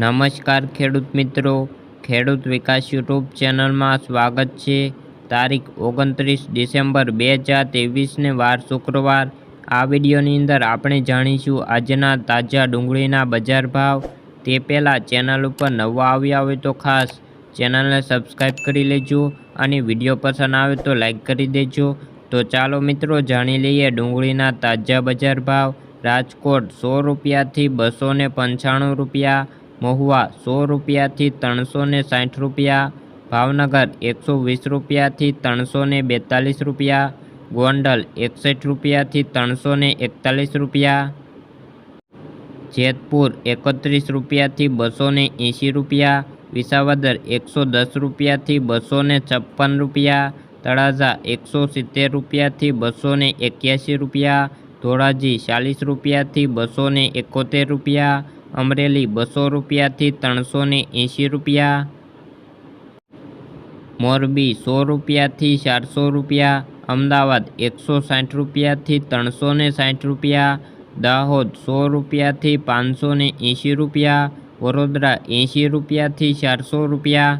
નમસ્કાર ખેડૂત મિત્રો. ખેડૂત વિકાસ યુટ્યુબ ચેનલમાં સ્વાગત છે. તારીખ ઓગણત્રીસ ડિસેમ્બર બે હજાર ત્રેવીસને વાર શુક્રવાર. આ વિડીયોની અંદર આપણે જાણીશું આજના તાજા ડુંગળીના બજાર ભાવ. તે પહેલાં ચેનલ ઉપર નવા આવ્યા હોય તો ખાસ ચેનલને સબસ્ક્રાઈબ કરી લેજો અને વીડિયો પસંદ આવે તો લાઈક કરી દેજો. તો ચાલો મિત્રો જાણી લઈએ ડુંગળીના તાજા બજાર ભાવ. રાજકોટ સો રૂપિયાથી બસો પંચાણું રૂપિયા મહુવા સો રૂપિયાથી ત્રણસો ને સાઠ રૂપિયા, ભાવનગર એકસો વીસ રૂપિયાથી ત્રણસો ને બેતાલીસ રૂપિયા, ગોંડલ એકસઠ રૂપિયાથી ત્રણસો ને એકતાલીસ રૂપિયા, જેતપુર એકત્રીસ રૂપિયાથી બસો ને એંશી રૂપિયા, વિસાવદર એકસો દસ રૂપિયાથી બસો ને છપ્પન રૂપિયા, તળાજા એકસો સિત્તેર રૂપિયાથી બસો ને એક્યાસી રૂપિયા ધોરાજી ચાલીસ રૂપિયાથી બસો ને એકોતેર રૂપિયા અમરેલી બસો રૂપિયાથી ત્રણસો એંશી રૂપિયા. મોરબી સો રૂપિયાથી ચારસો રૂપિયા. અમદાવાદ એકસો સાઠ રૂપિયાથી ત્રણસો સાઠ રૂપિયા. દાહોદ સો રૂપિયાથી પાંચસો એંશી રૂપિયા. વડોદરા એંશી રૂપિયાથી ચારસો રૂપિયા.